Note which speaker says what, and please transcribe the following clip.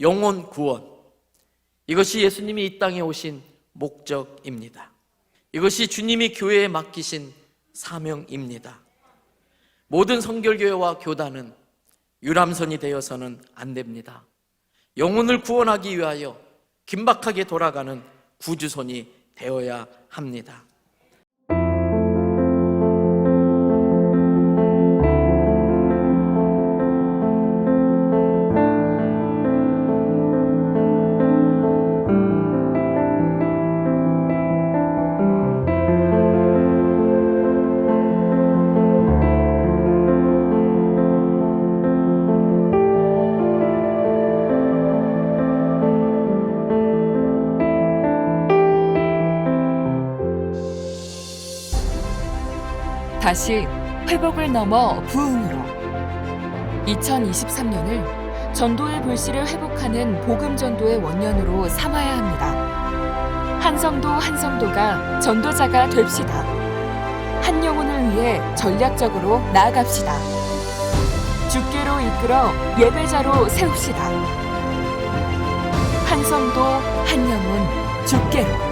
Speaker 1: 영혼 구원. 이것이 예수님이 이 땅에 오신 목적입니다. 이것이 주님이 교회에 맡기신 사명입니다. 모든 성결교회와 교단은 유람선이 되어서는 안 됩니다. 영혼을 구원하기 위하여 긴박하게 돌아가는 구주선이 되어야 합니다.
Speaker 2: 다시 회복을 넘어 부흥으로 2023년을 전도의 불씨를 회복하는 복음 전도의 원년으로 삼아야 합니다. 한 성도 한 성도가 전도자가 됩시다. 한 영혼을 위해 전략적으로 나아갑시다. 주께로 이끌어 예배자로 세웁시다. 한 성도 한 영혼 주께로